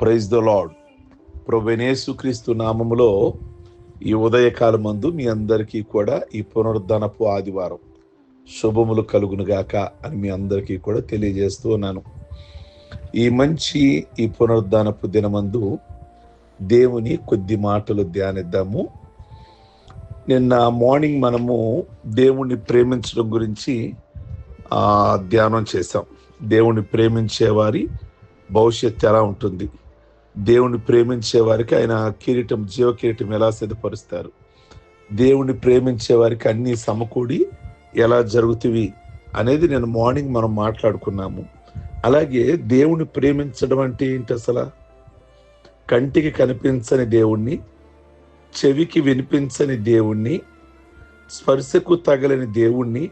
Praise the lord ప్రొవెనేసు క్రీస్తు నామములో ఈ ఉదయకాలం మందు మీ అందరికీ కూడా ఈ పునరుద్ధనపు ఆదివారం శుభములు కలుగునుగాక అని మీ అందరికీ కూడా తెలియజేస్తూ ఉన్నాను. ఈ మంచి ఈ పునరుద్ధానపు దినమందు దేవుని కొద్ది మాటలు ధ్యానిద్దాము. నిన్న మార్నింగ్ మనము దేవుణ్ణి ప్రేమించడం గురించి ధ్యానం చేశాం. దేవుణ్ణి ప్రేమించేవారి భవిష్యత్తు ఎలా ఉంటుంది? దేవుణ్ణి ప్రేమించే వారికి ఆయన కిరీటం జీవ కిరీటం ఎలా సిద్ధపరుస్తారు? దేవుణ్ణి ప్రేమించే వారికి అన్ని సమకూడి ఎలా జరుగుతుంది అనేది నేను మార్నింగ్ మనం మాట్లాడుకున్నాము. అలాగే దేవుణ్ణి ప్రేమించడం అంటే ఏంటి అసలు? కంటికి కనిపించని దేవుణ్ణి చెవికి వినిపించని దేవుణ్ణి స్పర్శకు తగలని దేవుణ్ణి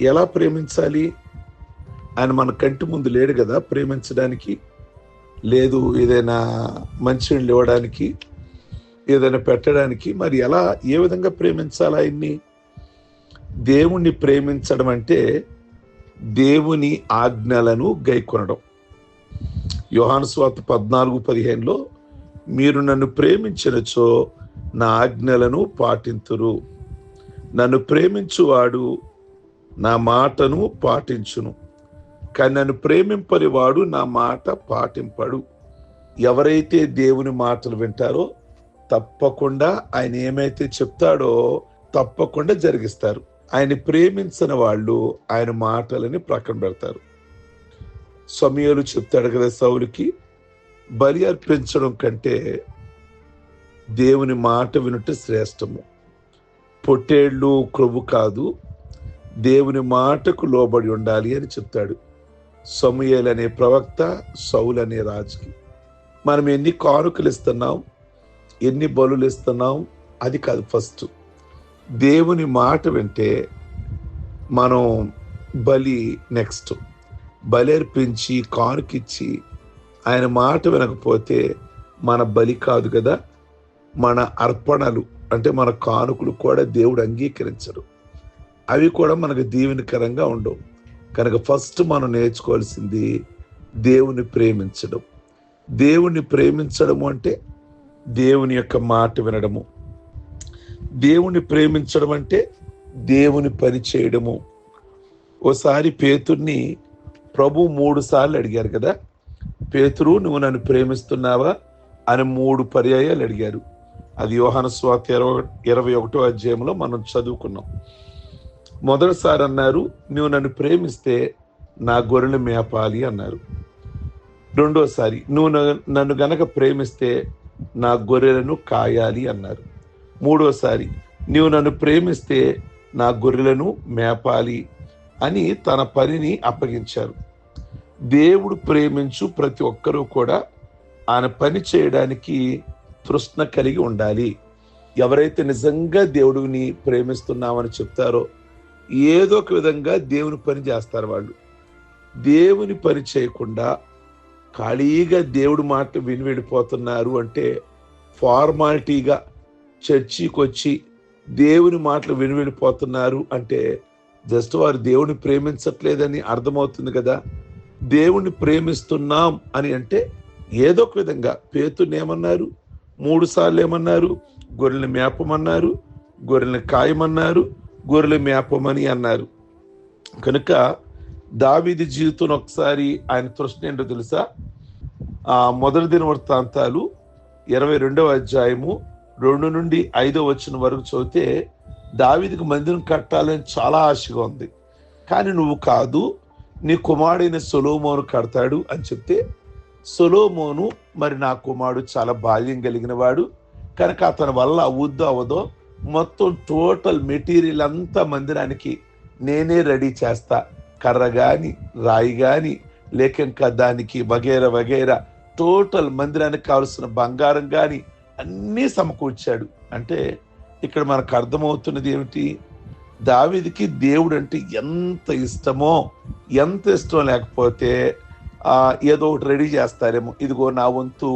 ఎలా ప్రేమించాలి? ఆయన మన కంటి ముందు లేడు కదా ప్రేమించడానికి. లేదు ఏదైనా మంచినీళ్ళు ఇవ్వడానికి ఏదైనా పెట్టడానికి మరి ఎలా ఏ విధంగా ప్రేమించాలి ఆయన్ని? దేవుణ్ణి ప్రేమించడం అంటే దేవుని ఆజ్ఞలను గైకొనడం. యోహాను స్వాత పద్నాలుగు పదిహేనులో మీరు నన్ను ప్రేమించినచో నా ఆజ్ఞలను పాటింతురు. నన్ను ప్రేమించువాడు నా మాటను పాటించును. కానీ నన్ను ప్రేమింపని వాడు నా మాట పాటింపడు. ఎవరైతే దేవుని మాటలు వింటారో తప్పకుండా ఆయన ఏమైతే చెప్తాడో తప్పకుండా జరిగిస్తారు. ఆయన ప్రేమించిన వాళ్ళు ఆయన మాటలని ప్రక్కన పెడతారు. సమయాలు చెప్తాడు కదా సౌలుకి బలి అర్పించడం కంటే దేవుని మాట వినుట శ్రేష్టము. పొట్టేళ్ళు క్రొవ్వు కాదు దేవుని మాటకు లోబడి ఉండాలి అని చెప్తాడు. సమూయేల్ అనే ప్రవక్త సౌల్ అనే రాజుకి. మనం ఎన్ని కానుకలు ఇస్తున్నాం ఎన్ని బలులు ఇస్తున్నాం అది కాదు ఫస్ట్. దేవుని మాట వింటే మనం బలి నెక్స్ట్. బలి అర్పించి కానుకిచ్చి ఆయన మాట వినకపోతే మన బలి కాదు కదా? మన అర్పణలు అంటే మన కానుకలు కూడా దేవుడు అంగీకరించడు అవి కూడా మనకు దీవెనకరంగా ఉండవు. కనుక ఫస్ట్ మనం నేర్చుకోవాల్సింది దేవుని ప్రేమించడం. దేవుని ప్రేమించడము అంటే దేవుని యొక్క మాట వినడము. దేవుని ప్రేమించడం అంటే దేవుని పని చేయడము. ఓసారి పేతుర్ని ప్రభు మూడు సార్లు అడిగారు కదా? పేతురు నువ్వు నన్ను ప్రేమిస్తున్నావా? అని మూడు పర్యాయాలు అడిగారు. అది యోహాను స్వాతి ఇరవై ఇరవై ఒకటో అధ్యాయంలో మనం చదువుకున్నాం. మొదటిసారి అన్నారు నువ్వు నన్ను ప్రేమిస్తే నా గొర్రెలు మేపాలి అన్నారు. రెండోసారి నువ్వు నన్ను గనక ప్రేమిస్తే నా గొర్రెలను కాయాలి అన్నారు. మూడోసారి నీవు నన్ను ప్రేమిస్తే నా గొర్రెలను మేపాలి అని తన పనిని అప్పగించారు. దేవుడు ప్రేమించు ప్రతి ఒక్కరూ కూడా ఆయన పని చేయడానికి తృష్ణ కలిగి ఉండాలి. ఎవరైతే నిజంగా దేవుడిని ప్రేమిస్తున్నామని చెప్తారో ఏదో ఒక విధంగా దేవుని పని చేస్తారు వాళ్ళు. దేవుని పని చేయకుండా ఖాళీగా దేవుడి మాట విని వెళ్ళిపోతున్నారు అంటే ఫార్మాలిటీగా చర్చికి వచ్చి దేవుని మాటలు విని వెళ్ళిపోతున్నారు అంటే జస్ట్ వారు దేవుని ప్రేమించట్లేదని అర్థమవుతుంది కదా. దేవుణ్ణి ప్రేమిస్తున్నాం అని అంటే ఏదో ఒక విధంగా పేతుని ఏమన్నారు? మూడు సార్లు ఏమన్నారు? గొర్రెలు మేపమన్నారు? గొర్రెల్ని కాయమన్నారు? గొర్రెలు మేపమని అన్నారు. కనుక దావీది జీవితం ఒకసారి ఆయన తృష్ణ ఏంటో తెలుసా? ఆ మొదటి దిన వృత్తాంతాలు ఇరవై రెండవ అధ్యాయము రెండు నుండి ఐదో వచ్చిన వరకు చదివితే దావీదికి మందిరం కట్టాలని చాలా ఆశగా ఉంది. కానీ నువ్వు కాదు నీ కుమారుడైన సొలోమోను కడతాడు అని చెప్తే సొలోమోను మరి నా కుమారుడు చాలా బాల్యం కలిగిన వాడు కనుక అతని వల్ల అవుద్దో అవదో మొత్తం టోటల్ మెటీరియల్ అంతా మందిరానికి నేనే రెడీ చేస్తా. కర్ర కానీ రాయి కానీ లేక ఇంకా దానికి వగేరా వగేరా టోటల్ మందిరానికి కావలసిన బంగారం కానీ అన్నీ సమకూర్చాడు. అంటే ఇక్కడ మనకు అర్థమవుతున్నది ఏమిటి? దావిదికి దేవుడు అంటే ఎంత ఇష్టమో ఎంత ఇష్టం లేకపోతే ఏదో ఒకటి రెడీ చేస్తారేమో. ఇదిగో నా వంతు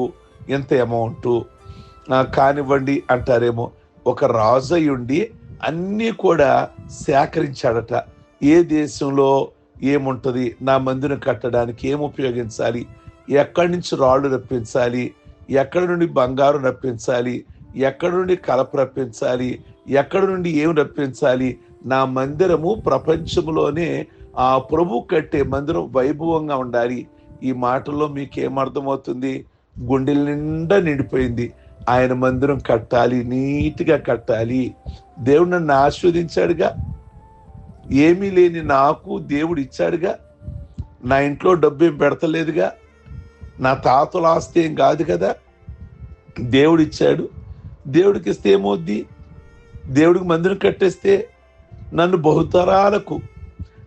ఎంత అమౌంట్ కానివ్వండి అంటారేమో. ఒక రాజు ఉండి అన్నీ కూడా సేకరించాడట. ఏ దేశంలో ఏముంటుంది నా మందిని కట్టడానికి ఏం ఉపయోగించాలి ఎక్కడి నుంచి రాళ్ళు రప్పించాలి ఎక్కడి నుండి బంగారు రప్పించాలి ఎక్కడి నుండి కలప రప్పించాలి ఎక్కడి నుండి ఏం రప్పించాలి నా మందిరము ప్రపంచంలోనే ఆ ప్రభు కట్టే మందిరం వైభవంగా ఉండాలి. ఈ మాటల్లో మీకేం అర్థమవుతుంది? గుండెల నిండా నిండిపోయింది. ఆయన మందిరం కట్టాలి నీట్గా కట్టాలి. దేవుడు నన్ను ఆస్వాదించాడుగా ఏమీ లేని నాకు దేవుడు ఇచ్చాడుగా. నా ఇంట్లో డబ్బు ఏం పెడతలేదుగా. నా తాతల ఆస్తి ఏం కాదు కదా. దేవుడు ఇచ్చాడు. దేవుడికి ఇస్తే ఏమవుద్ది? దేవుడికి మందిరం కట్టేస్తే నన్ను బహుతరాలకు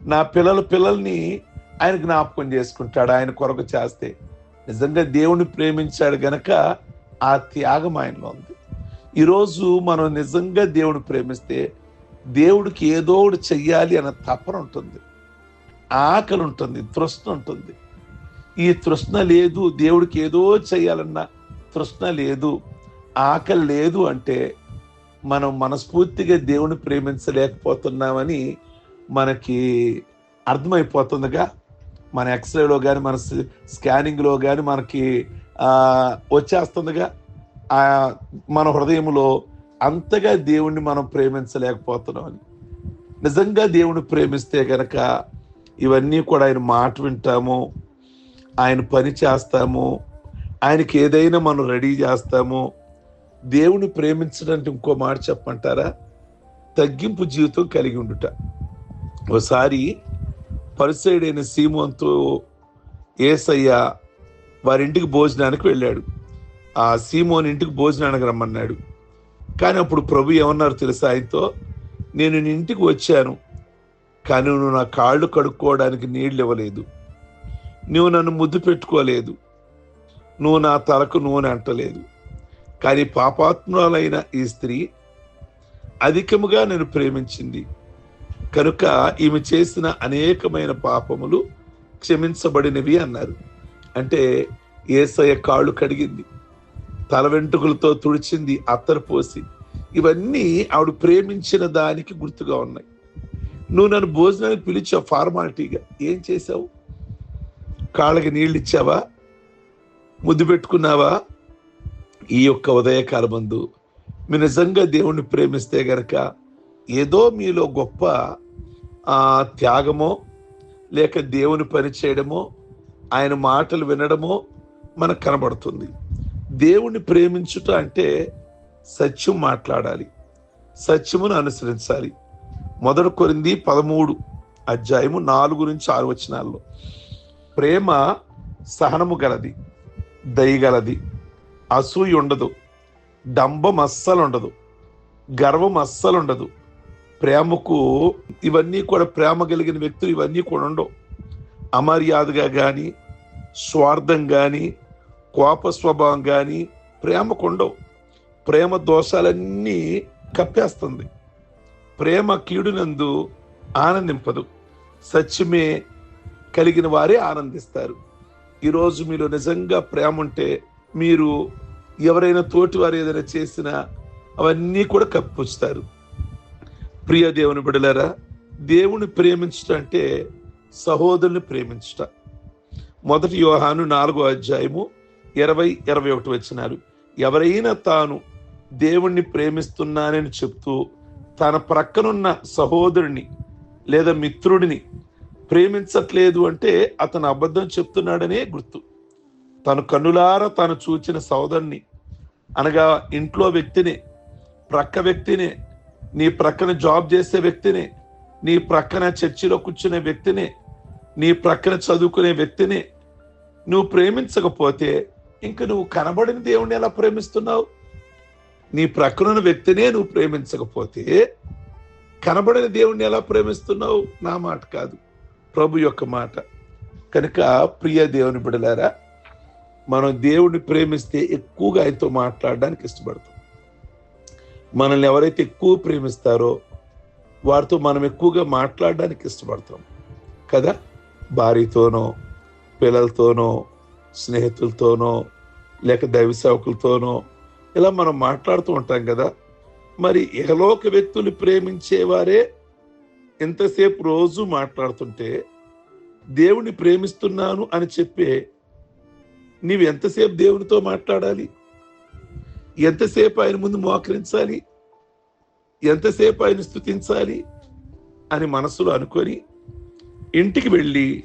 నా పిల్లల పిల్లల్ని ఆయన జ్ఞాపకం చేసుకుంటాడు ఆయన కొరకు చేస్తే. నిజంగా దేవుణ్ణి ప్రేమించాడు గనక ఆ త్యాగం ఆయనలో ఉంది. ఈరోజు మనం నిజంగా దేవుడు ప్రేమిస్తే దేవుడికి ఏదో ఒకటి చెయ్యాలి అన్న తపన ఉంటుంది. ఆకలి ఉంటుంది తృష్ణ ఉంటుంది. ఈ తృష్ణ లేదు దేవుడికి ఏదో చెయ్యాలన్న తృష్ణ లేదు ఆకలి లేదు అంటే మనం మనస్ఫూర్తిగా దేవుని ప్రేమించలేకపోతున్నామని మనకి అర్థమైపోతుందిగా. మన ఎక్స్రేలో కానీ మన స్కానింగ్లో కానీ మనకి వచ్చేస్తుందిగా. మన హృదయంలో అంతగా దేవుణ్ణి మనం ప్రేమించలేకపోతున్నాం అని. నిజంగా దేవుని ప్రేమిస్తే కనుక ఇవన్నీ కూడా ఆయన మాట వింటాము. ఆయన పని చేస్తాము. ఆయనకి ఏదైనా మనం రెడీ చేస్తాము. దేవుని ప్రేమించడానికి ఇంకో మాట చెప్పమంటారా? తగ్గింపు జీవితం కలిగి ఉండుట. ఒకసారి పరిసైడైన సీమోన్తో ఏసయ్య వారింటికి భోజనానికి వెళ్ళాడు. ఆ సీమోని ఇంటికి భోజనానికి రమ్మన్నాడు. కానీ అప్పుడు ప్రభు ఏమన్నారు తెలుసా? ఆయనతో నేను నీ ఇంటికి వచ్చాను కానీ నువ్వు నా కాళ్ళు కడుక్కోవడానికి నీళ్ళు ఇవ్వలేదు. నువ్వు నన్ను ముద్దు పెట్టుకోలేదు. నువ్వు నా తలకు నూనె అంటలేదు. కానీ పాపాత్మురాలైన ఈ స్త్రీ అధికముగా నేను ప్రేమించింది. కనుక ఈమె చేసిన అనేకమైన పాపములు క్షమించబడినవి అన్నారు. అంటే ఏసయ్య కాళ్ళు కడిగింది తల వెంట్రుకలతో తుడిచింది అత్తరు పోసి. ఇవన్నీ ఆవిడ ప్రేమించిన దానికి గుర్తుగా ఉన్నాయి. నువ్వు నన్ను భోజనానికి పిలిచావు ఫార్మాలిటీగా. ఏం చేసావు కాళ్ళకి నీళ్ళు ఇచ్చావా? ముద్దు పెట్టుకున్నావా? ఈ యొక్క ఉదయకాల మందు మీ నిజంగా దేవుణ్ణి ప్రేమిస్తే గనక ఏదో మీలో గొప్ప త్యాగమో లేక దేవుని పని చేయడమో ఆయన మాటలు వినడమో మనకు కనబడుతుంది. దేవుణ్ణి ప్రేమించుట అంటే సత్యం మాట్లాడాలి. సత్యమును అనుసరించాలి. మొదటి కొరింది పదమూడు అధ్యాయము నాలుగు నుంచి ఆరు వచనాల్లో. ప్రేమ సహనము గలది దయగలది అసూయ ఉండదు డంబం అస్సలు ఉండదు గర్వం అస్సలు ఉండదు ప్రేమకు ఇవన్నీ కూడా ప్రేమ కలిగిన వ్యక్తులు ఇవన్నీ కూడా ఉండవు. అమర్యాదగా కానీ స్వార్థం కానీ కోప స్వభావం కానీ ప్రేమకు ఉండవు. ప్రేమ దోషాలన్నీ కప్పేస్తుంది. ప్రేమ కీడునందు ఆనందింపదు. సత్యమే కలిగిన వారే ఆనందిస్తారు. ఈరోజు మీరు నిజంగా ప్రేమ ఉంటే మీరు ఎవరైనా తోటి వారు ఏదైనా చేసినా అవన్నీ కూడా కప్పుస్తారు ప్రియ దేవుని బిడలారా దేవుని ప్రేమించటం అంటే సహోదరుని ప్రేమించట. మొదటి యోహాను నాలుగో అధ్యాయము ఇరవై ఇరవై ఒకటి వచ్చినారు. ఎవరైనా తాను దేవుణ్ణి ప్రేమిస్తున్నానని చెప్తూ తన ప్రక్కనున్న సహోదరుని లేదా మిత్రుడిని ప్రేమించట్లేదు అంటే అతను అబద్ధం చెప్తున్నాడనే గుర్తు. తను కన్నులారా తాను చూచిన సోదరుని అనగా ఇంట్లో వ్యక్తిని ప్రక్క వ్యక్తిని నీ ప్రక్కన జాబ్ చేసే వ్యక్తిని నీ ప్రక్కన చర్చిలో కూర్చునే వ్యక్తిని నీ ప్రక్కన చదువుకునే వ్యక్తిని నువ్వు ప్రేమించకపోతే ఇంక నువ్వు కనబడిన దేవుణ్ణి ఎలా ప్రేమిస్తున్నావు? నీ ప్రక్కనున్న వ్యక్తినే నువ్వు ప్రేమించకపోతే కనబడిన దేవుణ్ణి ఎలా ప్రేమిస్తున్నావు? నా మాట కాదు. ప్రభు యొక్క మాట. కనుక ప్రియ దేవుని బిడలారా మనం దేవుణ్ణి ప్రేమిస్తే ఎక్కువగా ఆయనతో మాట్లాడడానికి ఇష్టపడతాం. మనల్ని ఎవరైతే ఎక్కువ ప్రేమిస్తారో వారితో మనం ఎక్కువగా మాట్లాడడానికి ఇష్టపడతాం. కదా? భార్యతోనో పిల్లలతోనో స్నేహితులతోనో లేక దైవ సేవకులతోనో ఇలా మనం మాట్లాడుతూ ఉంటాం కదా? మరి ఇహలోక వ్యక్తులు ప్రేమించేవారే ఎంతసేపు రోజు మాట్లాడుతుంటే దేవుని ప్రేమిస్తున్నాను అని చెప్పే నీవు ఎంతసేపు దేవునితో మాట్లాడాలి? ఎంతసేపు ఆయన ముందు మోకరించాలి? ఎంతసేపు ఆయన స్థుతించాలి అని మనసులో అనుకొని ఇంటికి వెళ్ళి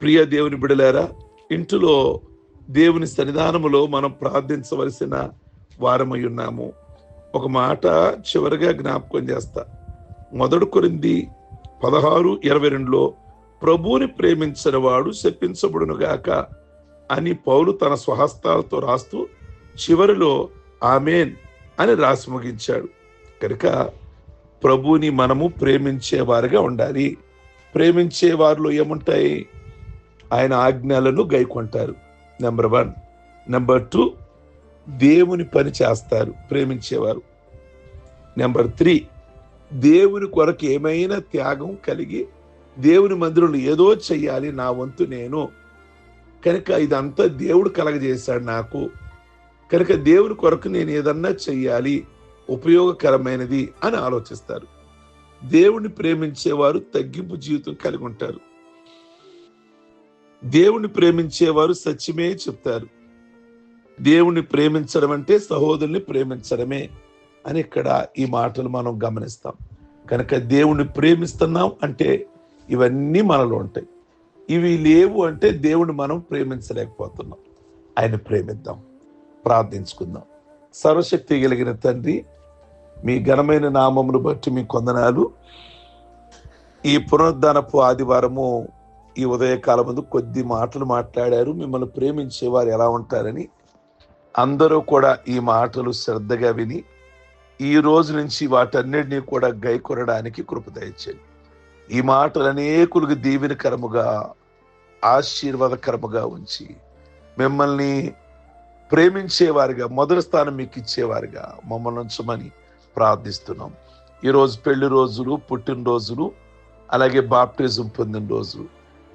ప్రియ దేవుని బిడలేరా ఇంటిలో దేవుని సన్నిధానములో మనం ప్రార్థించవలసిన వారమై ఉన్నాము. ఒక మాట చివరిగా జ్ఞాపకం చేస్తా. మొదటి కొరింది పదహారు ఇరవై రెండులో ప్రభువుని ప్రేమించిన వాడు శప్పించబడునుగాక అని పౌలు తన స్వహస్తాలతో రాస్తూ చివరిలో ఆమెన్ అని రాసి ముగించాడు. కనుక ప్రభువుని మనము ప్రేమించేవారుగా ఉండాలి. ప్రేమించే వారిలో ఏముంటాయి? ఆయన ఆజ్ఞలను గైకొంటారు. నెంబర్ వన్ నెంబర్ టూ దేవుని పని చేస్తారు ప్రేమించేవారు. నెంబర్ త్రీ దేవుని కొరకు ఏమైనా త్యాగం కలిగి దేవుని మందిరంలో ఏదో చెయ్యాలి నా వంతు నేను. కనుక ఇదంతా దేవుడు కలగజేశాడు నాకు. కనుక దేవుని కొరకు నేను ఏదన్నా చెయ్యాలి ఉపయోగకరమైనది అని ఆలోచిస్తారు. దేవుణ్ణి ప్రేమించేవారు తగ్గింపు జీవితం కలిగి ఉంటారు. దేవుణ్ణి ప్రేమించేవారు సత్యమే చెప్తారు. దేవుణ్ణి ప్రేమించడం అంటే సహోదరుని ప్రేమించడమే అని ఇక్కడ ఈ మాటలు మనం గమనిస్తాం. కనుక దేవుణ్ణి ప్రేమిస్తున్నాం అంటే ఇవన్నీ మనలో ఉంటాయి. ఇవి లేవు అంటే దేవుణ్ణి మనం ప్రేమించలేకపోతున్నాం. ఆయన ప్రేమిద్దాం. ప్రార్థించుకుందాం. సర్వశక్తి కలిగిన తండ్రి మీ ఘనమైన నామమును బట్టి మీ కొందనాలు. ఈ పునరుద్ధానపు ఆదివారము ఈ ఉదయకాలం ముందు కొద్ది మాటలు మాట్లాడారు. మిమ్మల్ని ప్రేమించే వారు ఎలా ఉంటారని అందరూ కూడా ఈ మాటలు శ్రద్ధగా విని ఈ రోజు నుంచి వాటన్నిటినీ కూడా గైకొనడానికి కృప ఈ మాటలు అనేకులకు దీవెనకరముగా ఆశీర్వాదకరముగా ఉంచి మిమ్మల్ని ప్రేమించేవారుగా మొదటి స్థానం మీకు ఇచ్చేవారుగా మమ్మల్ని ఉంచమని ప్రార్థిస్తున్నాం. ఈరోజు పెళ్ళి రోజులు పుట్టినరోజులు అలాగే బాప్టిజం పొందిన రోజులు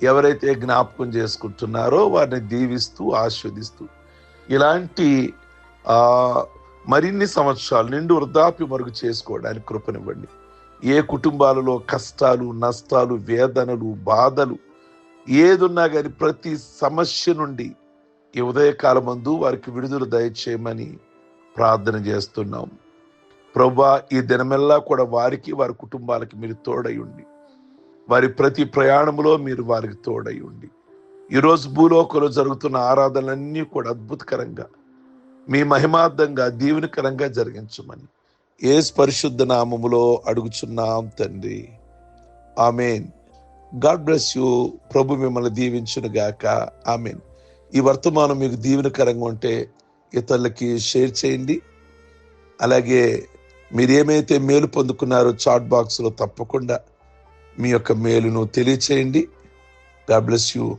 ఎవరైతే జ్ఞాపకం చేసుకుంటున్నారో వారిని దీవిస్తూ ఆస్వాదిస్తూ ఇలాంటి మరిన్ని సంవత్సరాలు నిండు వృద్ధాప్య మరుగు చేసుకోవడానికి కృపనివ్వండి. ఏ కుటుంబాలలో కష్టాలు నష్టాలు వేదనలు బాధలు ఏదున్నా కానీ ప్రతి సమస్య నుండి ఈ ఉదయకాలమందు వారికి విడుదల దయచేయమని ప్రార్థన చేస్తున్నాం. ప్రభా ఈ దినమెల్లా కూడా వారికి వారి కుటుంబాలకి మీరు తోడై వారి ప్రతి ప్రయాణంలో మీరు వారికి తోడై ఈరోజు భూలోకంలో జరుగుతున్న ఆరాధనలన్నీ కూడా అద్భుతకరంగా మీ మహిమార్థంగా దీవెనకరంగా జరిగించమని ఏ పరిశుద్ధ నామములో అడుగుచున్నాం తండ్రి. ఆమెన్. God bless you. ప్రభు మిమ్మల్ని దీవించునుగాక. ఆమెన్. ఈ వర్తమానం మీకు దీవెనకరంగా ఉంటే ఇతరులకి షేర్ చేయండి. అలాగే మీరు ఏమైతే మేలు పొందుకున్నారో చాట్ బాక్స్లో తప్పకుండా మీ యొక్క మేలును తెలియచేయండి. God bless you